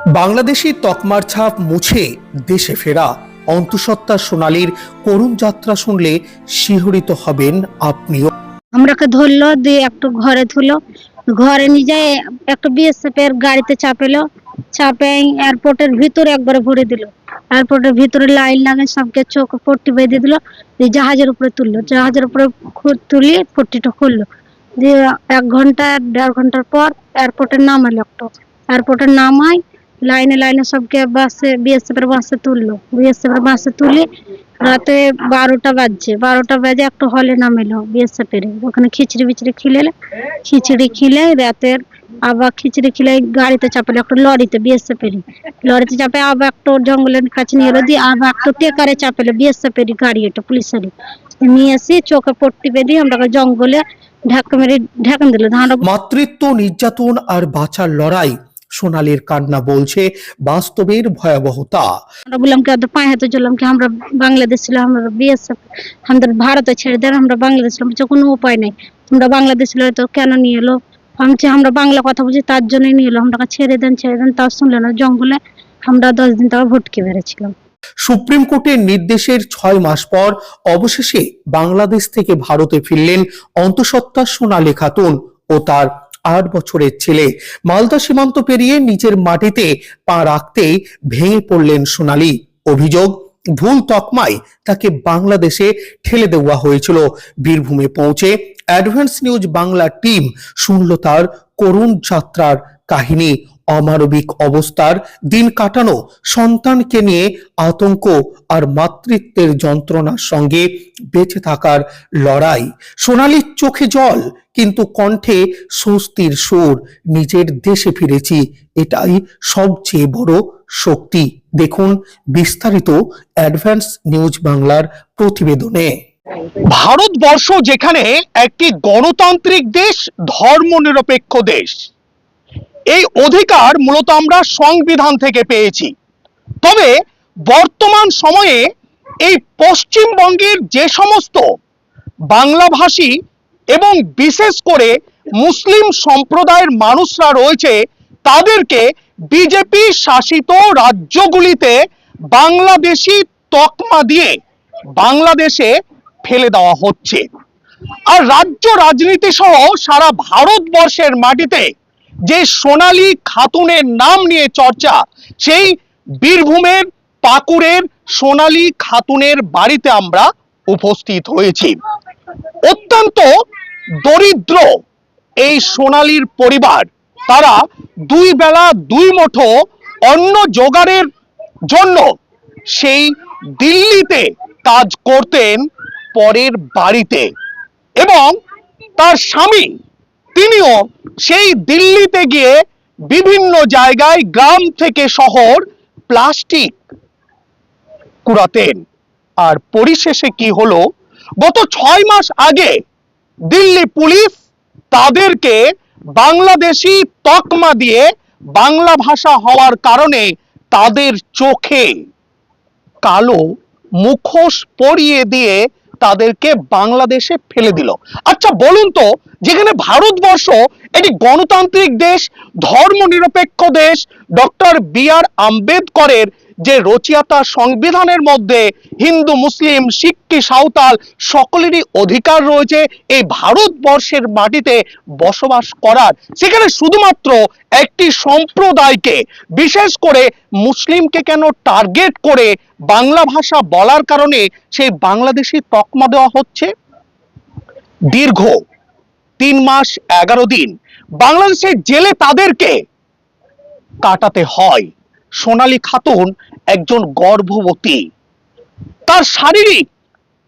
বাংলাদেশি তকমার ছাপ মুছে দেশে ফেরা। অন্তঃসত্ত্বা সোনালীর করুণ যাত্রা শুনলে শিহরিত হবেন আপনিও। আমরাকে ধরলো, দিয়ে একটু ঘরে থুলো ঘরে নিয়ে যায় একটু বিএসএফ এর গাড়িতে চাপেলো। চাপে এয়ারপোর্টের ভিতরে একবারে ভরে দিল। এয়ারপোর্টের ভিতরে লাইন লাগে সবকে চোখ পট্টি বেঁধে দিল। দিয়ে জাহাজের উপরে তুললো। জাহাজের উপরে তুলিয়ে পট্টিটা খুললো। দিয়ে এক ঘণ্টা, দেড় ঘণ্টার পর এয়ারপোর্টের নামালো একটা। এয়ারপোর্টের নামায় লাইনে লাইনে সবকে বাসে বিএসএফ এর বাসে তুললো। বিএসএফ এর বাসে তুলে রাতে বারোটা বাজছে। বারোটা বাজে একটা হলে নামেলো বিএসএফ এর। ওখানে খিচড়ি বিচড়ি খিলে খিচড়ি খিলে রাতের আবার খিচড়ি খিলে গাড়িতে চাপালো একটা লরিতে বিএসএফ এর লরিতে চাপে আবার একটা জঙ্গলের কাছে নিয়ে এলো দিয়ে আবার একটা টেকারে চাপেলো বিএসএফ এর গাড়ি এটা পুলিশের নিয়ে এসে চোখে পট্টি বেঁধে আমরা জঙ্গলে ঢাকা মেরে ঢাকান দিল। মাতৃত্ব, নির্যাতন আর বাঁচার লড়াই সোনালীর কান্না বলছে বাস্তবের ভয়াবহতা। আমরা বললাম কি ওদের পায়ে হাতে চললাম কি আমরা বাংলাদেশ ছিল আমরা বিএসএফ আমাদের ভারতে ছেড়ে দেন আমরা বাংলাদেশ ছিলাম বলছে, কোনো উপায় নেই। তোমরা বাংলাদেশ ছিল তো কেন নিয়ে এলো? আমি আমরা বাংলা কথা বুঝি তার জন্যই নিয়ে এলো। আমরা ছেড়ে দেন ছেড়ে দেন তাও শুনলো না জঙ্গলে আমরা দশ দিন তাও ভটকে বেড়েছিলাম। সুপ্রিম কোর্টের নির্দেশের ছয় মাস পর অবশেষে বাংলাদেশ থেকে ভারতে ফিরলেন অন্তঃসত্ত্বা সোনালী খাতুন ও তার আট বছরের ছেলে। মালদা সীমান্ত পেরিয়ে নিচের মাটিতে পা রাখতেই ভেঙে পড়লেন সোনালি। অভিযোগ, ভুল তকমায় তাকে বাংলাদেশে ঠেলে দেওয়া হয়েছিল। বীরভূমে পৌঁছে অ্যাডভান্স নিউজ বাংলা টিম শুনল তার করুণ যাত্রার কাহিনী। অমানবিক অবস্থার দিন কাটানো সন্তানকে নিয়ে আতঙ্ক আর মাতৃত্বের যন্ত্রণার সঙ্গে বেঁচে থাকার লড়াই। সোনালির চোখে জল, কিন্তু কণ্ঠে স্বস্তির সুর। নিজের দেশে ফিরেছি, এটাই সবচেয়ে বড় শক্তি। দেখুন বিস্তারিত অ্যাডভান্স নিউজ বাংলার প্রতিবেদনে। ভারতবর্ষ যেখানে একটি গণতান্ত্রিক দেশ, ধর্মনিরপেক্ষ দেশ। এই অধিকার মূলত আমরা সংবিধান থেকে পেয়েছি। তবে বর্তমান সময়ে এই পশ্চিমবঙ্গের যে সমস্ত বাংলাভাষী এবং বিশেষ করে মুসলিম সম্প্রদায়ের মানুষরা রয়েছে, তাদেরকে বিজেপি শাসিত রাজ্যগুলিতে বাংলাদেশি তকমা দিয়ে বাংলাদেশে ফেলে দেওয়া হচ্ছে। আর রাজ্য রাজনীতি সহ সারা ভারতবর্ষের মাটিতে যে সোনালী খাতুনের নাম নিয়ে চর্চা, সেই বীরভূমের পাকুড়ের সোনালী খাতুনের বাড়িতে আমরা উপস্থিত হয়েছি। অত্যন্ত দরিদ্র এই সোনালীর পরিবার, তারা দুই বেলা দুই মুঠো অন্ন জোগাড়ের জন্য সেই দিল্লিতে কাজ করতেন পরের বাড়িতে এবং তার স্বামী, তিনিও সেই দিল্লিতে গিয়ে বিভিন্ন জায়গায় গ্রাম থেকে শহর প্লাস্টিক কুড়াতেন। আর পরিশেষে কি হলো? গত ছয় মাস আগে দিল্লি পুলিশ তাদেরকে বাংলাদেশি তকমা দিয়ে বাংলা ভাষা হওয়ার কারণে তাদের চোখে কালো মুখোশ পরিয়ে দিয়ে তাদেরকে বাংলাদেশে ফেলে দিল। আচ্ছা বলুন তো, যেখানে ভারতবর্ষ এটি গণতান্ত্রিক দেশ ধর্ম নিরপেক্ষ দেশ, ডক্টর বি আর আম্বেদকরের যে রচিয়াতা সংবিধানের মধ্যে হিন্দু, মুসলিম শিক্ষি সাঁওতাল সকলেরই অধিকার রয়েছে এই ভারতবর্ষের মাটিতে বসবাস করার। সেখানে শুধুমাত্র একটি সম্প্রদায়কে, বিশেষ করে মুসলিমকে কেন টার্গেট করে বাংলা ভাষা বলার কারণে সেই বাংলাদেশি তকমা দেওয়া হচ্ছে? দীর্ঘ তিন মাস, এগারো দিন বাংলাদেশের জেলে তাদেরকে কাটাতে হয়। সোনালী খাতুন একজন গর্ভবতী। তার শারীরিক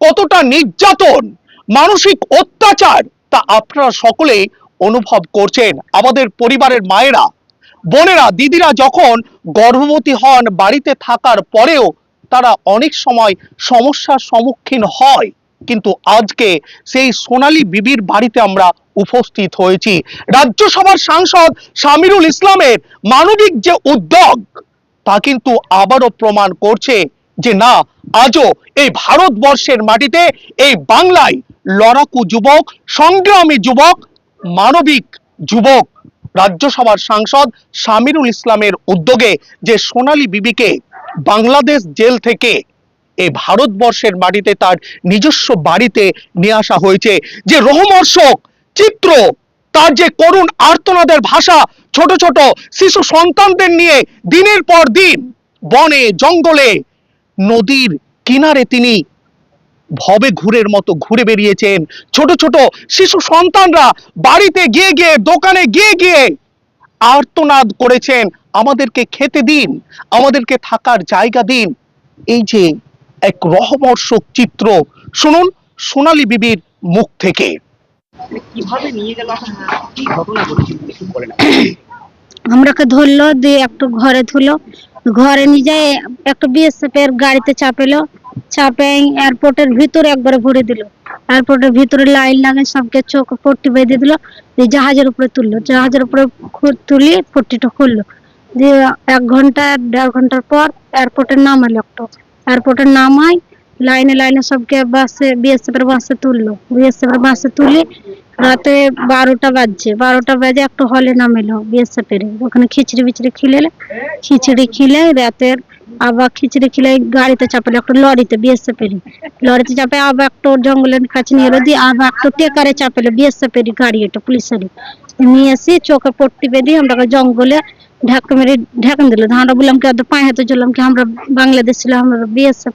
কতটা নির্যাতন, মানসিক অত্যাচার, তা আপনারা সকলেই অনুভব করছেন। আমাদের পরিবারের মায়েরা, বোনেরা, দিদিরা যখন গর্ভবতী হন, বাড়িতে থাকার পরেও তারা অনেক সময় সমস্যার সম্মুখীন হয়। কিন্তু আজকে সেই সোনালী বিবির বাড়িতে আমরা উপস্থিত হয়েছি। রাজ্যসভার সাংসদ সামিরুল ইসলামের মানবিক যে উদ্যোগ তা কিন্তু আবারও প্রমাণ করছে যে না, আজও এই ভারতবর্ষের মাটিতে এই বাংলায় লড়াকু যুবক, সংগ্রামী যুবক, মানবিক যুবক রাজ্যসভার সাংসদ সামিরুল ইসলামের উদ্যোগে যে সোনালী বিবিকে বাংলাদেশ জেল থেকে এই ভারতবর্ষের মাটিতে তার নিজস্ব বাড়িতে নিয়ে আসা হয়েছে, যে রোহমর্ষক চিত্র তার যে করুণ আর্তনাদের ভাষা, ছোট ছোট শিশু সন্তানদের নিয়ে দিনের পর দিন বনে, জঙ্গলে, নদীর কিনারে তিনি ভবে ঘুরের মতো ঘুরে বেরিয়েছেন। ছোট ছোট শিশু সন্তানরা বাড়িতে গিয়ে গিয়ে, দোকানে গিয়ে গিয়ে আর্তনাদ করেছেন। আমাদেরকে খেতে দিন, আমাদেরকে থাকার জায়গা দিন। এই যে এক রহমর্ষক চিত্র, শুনুন সোনালী বিবির মুখ থেকে। কীভাবে নিয়ে গেল কি ঘটনা ঘটেছিল আমরাকে ধরলো, দিয়ে একটু ঘরে তুলো ঘরে নিয়ে যায় একটা বিএসএফ এর গাড়িতে চাপেলো চাপে এয়ারপোর্টের ভিতরে একবারে ভরে দিল। এয়ারপোর্টের ভিতরে লাইন লাগে সবকে চোখ পট্টি বেঁধে দিল, দিয়ে জাহাজের উপরে তুললো। জাহাজের উপরে খু- তুলি পট্টিটা খুললো। দিয়ে এক ঘণ্টা, দেড় ঘণ্টার পর এয়ারপোর্টে নামালো একটা। এয়ারপোর্টে নামাই লাইনে লাইনে সবকে বাসে বিএসএফ এর বাসে তুললো। বিএসএফ এর বাসে তুলে রাতে বারোটা বাজছে। বারোটা বাজে একটা হলে নামেলো বিএসএফ এর। ওখানে খিচড়ি বিচড়ি খিলে খিচড়ি খিলে রাতের আবার খিচড়ি খিলে গাড়িতে চাপালো একটা লরিতে বিএসএফ এর লরিতে চাপে আবার একটা জঙ্গলের কাছে নিয়ে এলো দিয়ে আবার একটা টেকারে চাপালো বিএসএফ এর গাড়ি এটা পুলিশেরই। নিয়ে এসে চোখে পট্টি বেঁধে আমরা জঙ্গলে ঢাকা মেরে ঢাকান দিল। আমরা বললাম কি পায়ে হাতে চললাম কি আমরা বাংলাদেশ ছিল আমরা বিএসএফ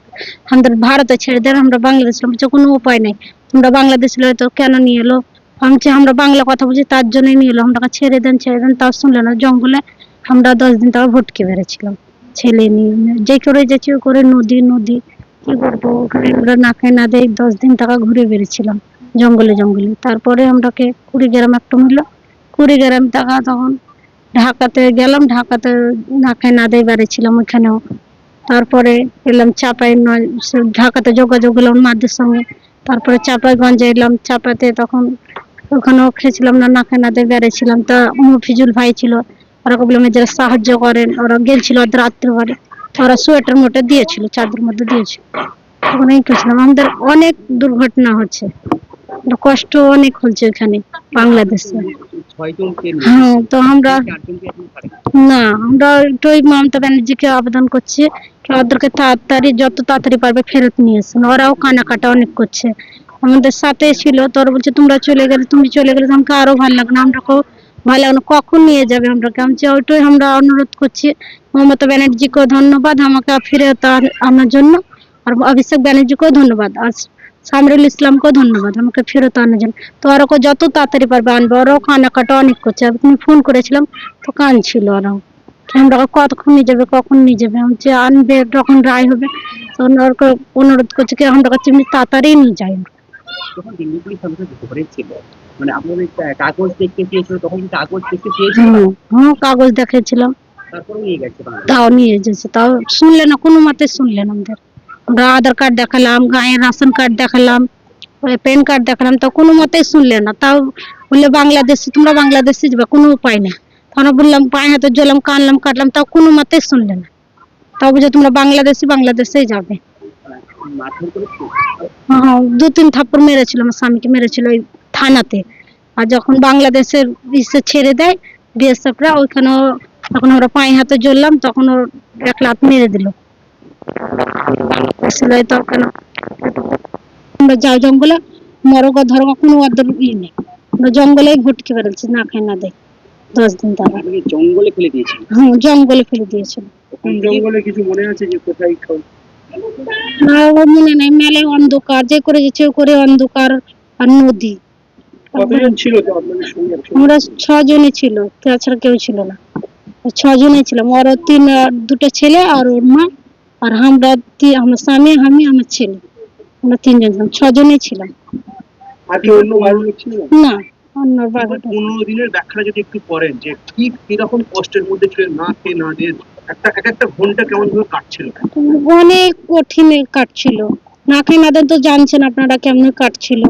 আমাদের ভারতে ছেড়ে দেন আমরা বাংলাদেশ ছিলাম। বলছে, কোনো উপায় নাই। তোমরা বাংলাদেশ ছিল তো কেন নিয়ে এলো? বলছি, আমরা বাংলা কথা বুঝি তার জন্যই নিয়ে এলো। আমরা ছেড়ে দেন ছেড়ে দেন তাও শুনলে না জঙ্গলে আমরা দশ দিন তাও ভটকে বেড়েছিলাম। ছেলে নিয়ে যে করে যাচ্ছি ও করে নদী নদী কি করব? ওখানে আমরা না খাই না দেয় দশ দিন টাকা ঘুরে বেড়েছিলাম জঙ্গলে জঙ্গলে। তারপরে আমরাকে কুড়িগ্রাম একটা মিললো কুড়িগ্রাম টাকা তখন ঢাকাতে গেলাম, ঢাকাতে না খাই না দেয় বেড়েছিলাম ওইখানেও। তারপরে এলাম চাপাই নয় ঢাকাতে যোগাযোগ হলাম মাদের সঙ্গে। তারপরে চাপাইগঞ্জে এলাম চাপাতে তখন ওখানেও খেয়েছিলাম না না খাই না দিয়ে বেড়েছিলাম তা মফিজুল ভাই ছিল, ওরা বললাম যারা সাহায্য করেন, ওরা গেছিল ওদের রাত্রে বাড়ি ওরা সোয়েটার মোটে দিয়েছিল, চাদর মধ্যে দিয়েছিল। তখন এই আমাদের অনেক দুর্ঘটনা হচ্ছে, কষ্ট অনেক হচ্ছে এখানে, বাংলাদেশে। হ্যাঁ তো আমরা না আমরা একটু ওই মমতা ব্যানার্জিকে আবেদন করছি। ওদেরকে তাড়াতাড়ি যত তাড়াতাড়ি পারবে ফেরত নিয়ে আসুন। ওরাও কানাকাটা অনেক করছে। আমাদের সাথে ছিল তোর বলছে তোমরা চলে গেলে তুমি চলে গেলে আমাকে আরও ভালো লাগল আমরা ভালো লাগল কখন নিয়ে যাবে আমরা? কেমন ওইটাই আমরা অনুরোধ করছি। মমতা ব্যানার্জিকেও ধন্যবাদ। আমাকে আন- আনার জন্য। আর অভিষেক ব্যানার্জিকেও ধন্যবাদ। আর সামরুল ইসলামকেও ধন্যবাদ আমাকে ফেরত আনার জন্য। তো ওরা ওকে যত তাড়াতাড়ি পারবে আনবে ওরাও কানাকাটা অনেক করছে। আমি ফোন করেছিলাম তো কাঁদছিল ওরাও আমরা কতক্ষণ নিয়ে যাবে কখন নিয়ে যাবে? যে আনবে যখন রায় হবে তখন ওরকে অনুরোধ করছে কি আমরা কাছে এমনি তাড়াতাড়ি নিয়ে যাই। যখন দিল্লি পুলিশ আমাদের ধরেছিল মানে আপনাদের কাগজ দেখতে চেয়েছিল তখন কাগজ দেখতে চেয়েছিল? হ্যাঁ কাগজ দেখেছিলাম। তারপরে নিয়ে গেছে তাও নিয়ে এসেছে তাও শুনলে না কোনো মতে শুনলেন আমাদের। আমরা আধার কার্ড দেখালাম, গায়ের রাশন কার্ড দেখালাম প্যান কার্ড দেখালাম তাও কোনো মতে শুনলে না। তাও বললে, বাংলাদেশে, তোমরা বাংলাদেশে যাবে, কোনো উপায় নেই। তখন বললাম, পায়ে হাতে জ্বললাম, কানলাম, কাটলাম, তাও কোনো মতে শুনলে না। তাও বুঝে তোমরা বাংলাদেশি, বাংলাদেশেই যাবে। হ্যাঁ দু তিন থাপ্পড় মেরেছিল আমার স্বামীকে, মেরেছিল ওই থানাতে। আর যখন বাংলাদেশের ইসে ছেড়ে দেয়, বিএসএফরা, ওইখানেও তখন আমরা পায়ে হাতে জ্বললাম, তখন ওর এক লাত মেরে দিল। সেলাই তখন আমরা যাও জঙ্গলে মরগ ধরগ কোনো ইয়ে নেই। আমরা জঙ্গলেই ভটকে বেড়াচ্ছি না খাই না দেয় দশ দিন তারা। জঙ্গলে ফেলে দিয়েছিল হ্যাঁ জঙ্গলে ফেলে দিয়েছিল জঙ্গলে কিছু মনে আছে যে কোথায় না ও মনে নেই মেলে অন্ধকার যে করে যেছে করে অন্ধকার আর নদী। কতজন ছিল আমরা ছজনই ছিল তাছাড়া কেউ ছিল না। ছজনই ছিলাম ওর তিন দুটো ছেলে আর ওর মা। আর আমরা আমার স্বামী আমি আমার ছেলে। আমরা তিনজন ছিলাম। ছজনই ছিলাম না অন্য পনেরো দিনের ব্যাখ্যাটা যদি একটু করেন যে কি কীরকম কষ্টের মধ্যে ছিলেন না খেয়ে না দিয়ে একটা এক একটা ঘণ্টা কেমন ভাবে কাটছিল? অনেক কঠিনে কাটছিল। না খেয়ে না দেন তো জানছেন আপনারা কেমন কাটছিল।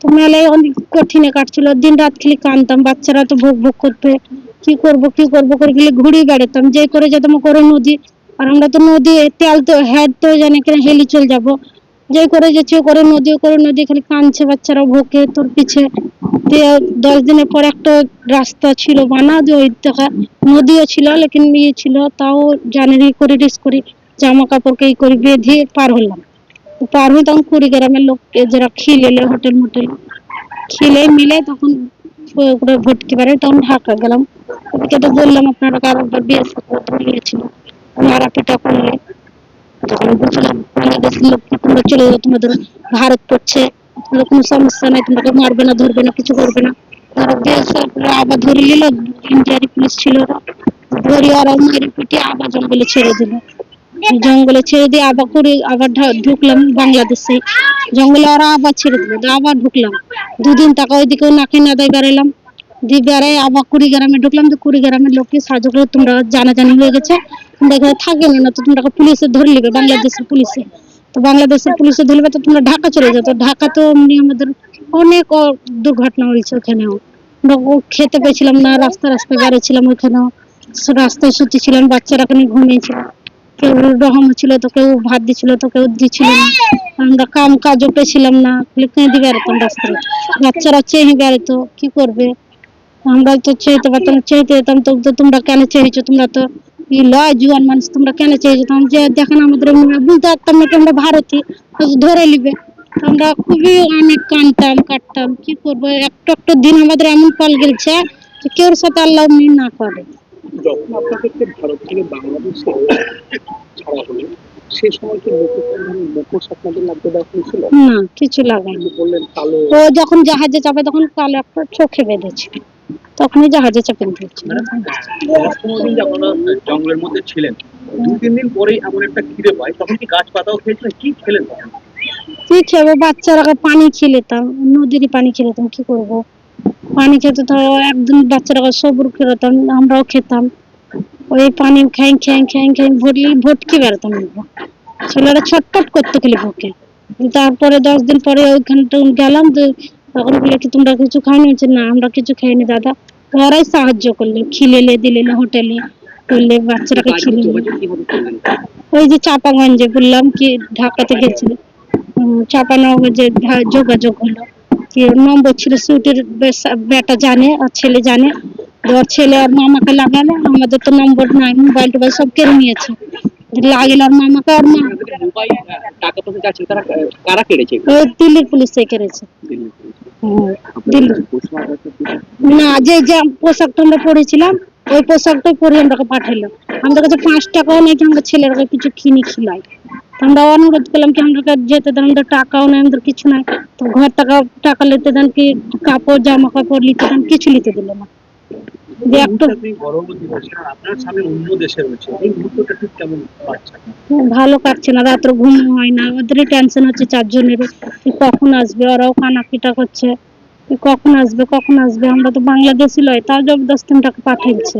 তো মেলায় অনেক কঠিনে কাটছিল। দিন রাত খালি কানতাম বাচ্চারা তো ভোগ ভোগ করতে কি করব কি করব করে গেলে ঘুরে বেড়াতাম। যে করে যেতাম করে নদী আর আমরা তো নদী, তেল তো, হেড তো জানে কিনা হেলি চল যাব। যে করে যাচ্ছে করে নদী করে, নদী খালি কাঁদছে বাচ্চারা, ভোকে, তোর পিছে। দশ দিনের পর একটা রাস্তা ছিল, বানা যে ওই দেখা নদীও ছিল, লেকিন ইয়ে ছিল, তাও জানেন ই করে রিস করি। জামা কাপড়কে ই করে বেঁধে পার হলাম। পার হয়ে তখন কুড়ি কুড়িগ্রামের লোক যারা খিলেলে হোটেল মোটেল খিলে মিলে তখন ভর্তি পারে তখন ঢাকা গেলাম। তো বললাম, আপনারা কারোর বিয়ে নিয়েছিল মারা পিটা করলে তোমরা তোমাদের ভারত পড়ছে। কোনো সমস্যা নাই, তোমাকে মারবে না, ধরবে না, কিছু করবে না। তারা দেশ আবার ধরে নিল, ইন্ডিয়ারি পুলিশ ছিল। ধরে ওরা মেরে পিটে আবার জঙ্গলে ছেড়ে দিল। জঙ্গলে ছেড়ে দিয়ে আবার করে আবার ঢুকলাম বাংলাদেশে। জঙ্গলে ওরা আবার ছেড়ে দিল, আবার ঢুকলাম। দুদিন টাকা ওইদিকে নাকি না দেয় বেড়াইলাম। বেড়াই আবার কুড়িগ্রামে ঢুকলাম তো কুড়িগ্রামের লোককে সাহায্য করে তোমরা জানাজানি হয়ে গেছে। তোমরা এখানে থাকবে না তো তোমরা পুলিশে ধরে নেবে, বাংলাদেশের পুলিশে। তো বাংলাদেশের পুলিশে ধরবে তো তোমরা ঢাকা চলে যাও, তো ঢাকা তো এমনি আমাদের অনেক দুর্ঘটনা হয়েছে ওখানেও। খেতে পেয়েছিলাম না, রাস্তা রাস্তায় বেরোচ্ছিলাম ওখানেও রাস্তায় শুতেছিলাম বাচ্চারাকে নিয়ে ঘুমিয়েছিলাম কেউ রহম ছিল তো কেউ ভাত দিছিল তো কেউ দিচ্ছিল না। আমরা কাম কাজও পেয়েছিলাম না কেঁদে বেরোতাম রাস্তায়। বাচ্চারা চেয়ে বেরোতো কি করবে? আমরা তো চেয়েতে পারতাম না, চেয়েতে যেতাম তো তোমরা কেন চেয়েছো? তোমরা তো লয় জুয়ান মানুষ তোমরা কেন চেয়েছো? তো আমি যে দেখেন আমাদের বুঝতে পারতাম না আমরা ভারতীয় তো ধরে নিবে। আমরা খুবই অনেক কানতাম কাটতাম কি করব? একটু একটু দিন আমাদের এমন পাল গেছে যে কেউর সাথে আল্লাহ এমনি না করে। যখন আপনাদেরকে ভারত থেকে বাংলাদেশে ছাড়া হলো সে সময় কি মুখোশ আপনাদের লাগতে দেওয়া হয়েছিল? না কিছু লাগাইনি বললেন কালো। ও যখন জাহাজে চাপে তখন কালো একটা চোখে বেঁধেছিল তখনই জাহাজে চাপে দিয়েছিল দশ পনেরো দিন যে আপনারা জঙ্গলের মধ্যে ছিলেন দু তিন দিন পরেই এমন একটা খিদে পায় তখন কি গাছ পাতাও খেয়েছিলেন? কি খেলেন কি বাচ্চারা পানি খেলেতাম নদীরই পানি খেলেতাম কি করব? পানি খেতে তো একদিন বাচ্চারা সবুর খেলাতাম আমরাও খেতাম। ওই পানি খাই খাই খাই খাই ভরলি ভটকে বেড়াতাম আমরা। ছেলেরা ছটপট করতে খেলে ভোকে তারপরে দশ দিন পরে ওইখানটা গেলাম তখন বলে কি তোমরা কিছু বলছে, না আমরা কিছু খাইনি দাদা। ওরাই সাহায্য করলে খিলেলে দিলে হোটেলে করলে বাচ্চারাকে কাজ খিলে ওই যে চাপাগঞ্জে বললাম কি ঢাকাতে গেছিল। চাপানগঞ্জে যোগাযোগ হলো। কি নম্বর ছিল সুটের বেটা জানে আর ছেলে জানে। ওর ছেলে আর মামাকে লাগালে আমাদের তো নম্বর নাই মোবাইল টোবাইল সব কেড়ে নিয়েছে। লাগিল আর মামাকে আর মা দিল্লির পুলিশে কেড়েছে। না, যে যে পোশাকটা আমরা পরেছিলাম, ওই পোশাকটাই পরে আমাকে পাঠালো। আমাদের কাছে পাঁচ টাকাও নেই কি আমরা কাছে কিছু কিনি খিলাই। আমরা অনুরোধ করলাম কি আমরা যেতে দেন, আমাদের টাকাও নেই, আমাদের কিছু নাই। তো ঘর টাকা টাকা নিতে দেন কি, কাপড়, জামা কাপড় নিতে দেন, কিছু নিতে দিল না। যে একটু আপনি গর্ভবতী বলছেন আর আপনার স্বামী অন্য দেশে রয়েছে এই মুহূর্তটা ঠিক কেমন পাচ্ছেন ভালো কাটছে না রাত্রে ঘুম হয় না ওদেরই টেনশন হচ্ছে চারজনের কখন আসবে? ওরাও কানাকিটা করছে। কখন আসবে? কখন আসবে? আমরা তো বাংলাদেশি লয় তাও জবরদস্তি টাকা পাঠাইছে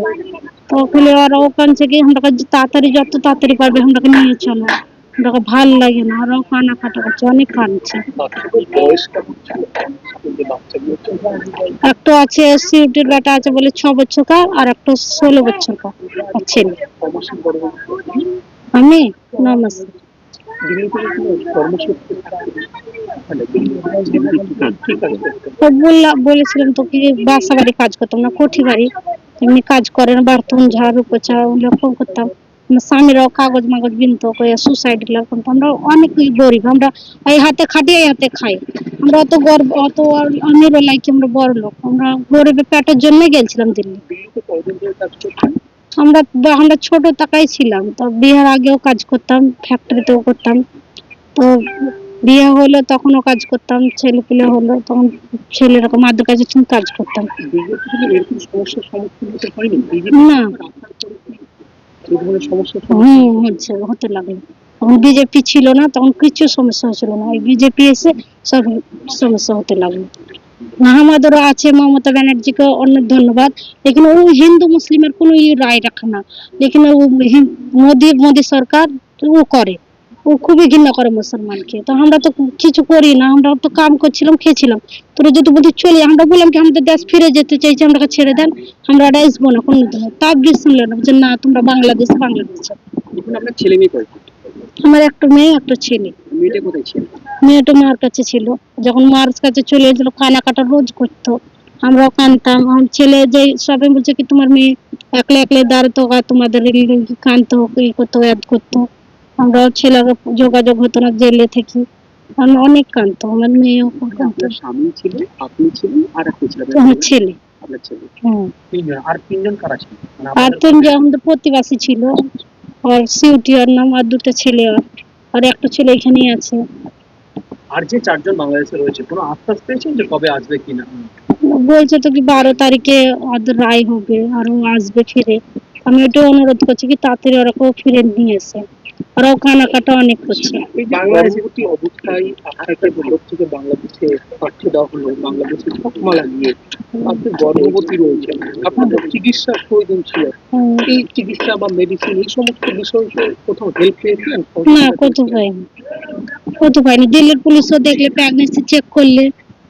তো ওখানে ওরা ওখান থেকে আমরা তাড়াতাড়ি যত তাড়াতাড়ি পারবে আমরাকে নিয়ে চলো। আমরাকে ভালো লাগে না। ওরাও কানা কাটা করছে, অনেক ছিল? একটা আছে সিউটির বেটা আছে বলে ছ বছর কার, আর একটা ষোলো বছর কার আর আমি? নমস্কার বলেছিলাম তো কি বাসা বাড়ি কাজ করতাম না, কোঠি বাড়ি। এমনি কাজ করে না, বাথরুম, ঝাড়ু, পোছা ওরকম করতাম। স্বামীরাও কাগজ মাগজ বিনতো কয়ে সুসাইডগুলো করতো আমরা অনেক গরিব আমরা এই হাতে খাটি এই হাতে খাই। আমরা অত গর্ব অত আমির লাইকি আমরা বড় লোক? আমরা গরিবের পেটের জন্য গেছিলাম দিল্লি। আমরা আমরা ছোট টাকায় ছিলাম। তো বিয়ের আগেও কাজ করতাম ফ্যাক্টরিতেও করতাম। তো বিয়ে হলো তখনও কাজ করতাম ছেলে পেলে হলো তখন ছেলের মাদের কাছে কাজ করতাম। এরকম না। এই ধরনের সমস্যা হুম হচ্ছে। হতে লাগল। তখন বিজেপি ছিল না তখন কিছু সমস্যা হচ্ছিল না। এই বিজেপি এসে সব সমস্যা হতে লাগল। আমাদেরও আছে মমতা ব্যানার্জিকে অনেক ধন্যবাদ। লেকিন ও হিন্দু মুসলিমের কোনো রায় রাখে না। লেকিন ও মোদী মোদি সরকার ও করে। খুবই ঘৃণা করে মুসলমানকে। তো আমরা তো কিছু করি না আমরা তো কাম করছিলাম খেয়েছিলাম। তোরা যদি বলতে চলে আমরা বললাম কি আমাদের দেশ ফিরে যেতে চাইছি আমরা ছেড়ে দেন আমরা আসব না কোনো দিন। তাও ব্রিজ শুনলো না বলছে না তোমরা বাংলাদেশ বাংলাদেশে। আপনার ছেলে মেয়ে আমার একটা মেয়ে একটা ছেলে। মেয়েটা কোথায় ছিল? মেয়েটা মার কাছে ছিল। যখন মার কাছে চলে গেছিল কানাকাটা রোজ করতো। আমরাও কানতাম। আমার ছেলে যে সবাই বলছে কি তোমার মেয়ে একলা একলা দাঁড়াতো তোমাদের কানতো ই করতো অ্যাড করতো আমরাও ছেলেকে যোগাযোগ হতো না জেলে থেকে। আমি অনেক কানতো আমার মেয়েও কানতো স্বামী ছিল আপনি ছিলেন আর একটা ছিল। হ্যাঁ। আর তিনজন কারা ছিল? মানে আর আমাদের প্রতিবাসী ছিল। আর সিউটি আর নাম আর দুটো ছেলে আর আর একটা ছেলে এখানেই আছে। আর যে চারজন বাংলাদেশে রয়েছে কোনো আশ্বাস পেয়েছেন যে কবে আসবে কিনা বলছে তো কি বারো তারিখে ওদের রায় হবে আর ও আসবে ফিরে। আমি ওটা অনুরোধ করছি কি তাড়াতাড়ি ওরাকেও ফিরে নিয়ে এসে ওরাও কানাকাটা অনেক করছে এই বাংলাদেশি অবস্থায় থেকে বাংলাদেশে পাঠিয়ে দেওয়া হলো বাংলাদেশে তকমা লাগিয়ে আপনি গর্ভবতী রয়েছেন। চিকিৎসার প্রয়োজন ছিল। এই চিকিৎসা বা মেডিসিন এই সমস্ত বিষয়ে কোথাও হেল্প পেয়েছিলেন? না কত পাইনি। কত পাইনি। দিল্লির পুলিশও দেখলে প্রেগনেন্সি চেক করলে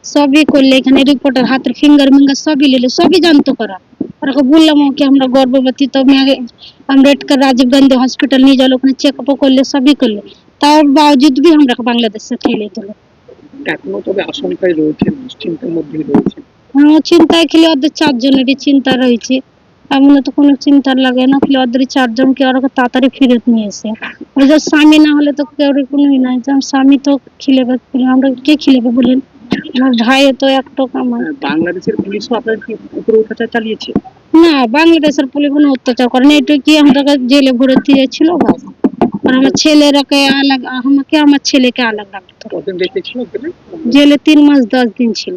সবই করলে এখানে রিপোর্টার হাতের ফিঙ্গার মিঙ্গার সবই নিলে সবই জানতো করা ওরা বললাম ওকে আমরা গর্ভবতী তো আম্বেদকর রাজীব গান্ধী হসপিটাল নিয়ে গেল ওখানে চেক আপও করলে সবই করল। তার বাवजूद भी আমরা বাংলাদেশে ফেলে দিল। এখনও তবে আশঙ্কায় রয়েছে চিন্তার মধ্যে রয়েছে হ্যাঁ চিন্তায় খেলে ওদের চারজনেরই চিন্তা রয়েছে। এমন তো কোনো চিন্তার লাগে না কি ওদের চারজনকে ওরা তাড়াতাড়ি ফেরত নিয়ে নিয়েছে ওদের স্বামী না হলে তো কেউ কোনোই নাই যেমন স্বামী তো খিলেবে আমরা কে খিলেবে বলেন? তো একটু কামায় বাংলাদেশের পুলিশও আপনার কি উপরে অত্যাচার চালিয়েছে? না বাংলাদেশের পুলিশ কোনো অত্যাচার করেনি এটা কি আমরা জেলে ভরে দিয়েছিল বাস আর আমার ছেলেরাকে আলাদা আমাকে আমার ছেলেকে আলাদা রাখতো জেলে তিন মাস দশ দিন ছিল।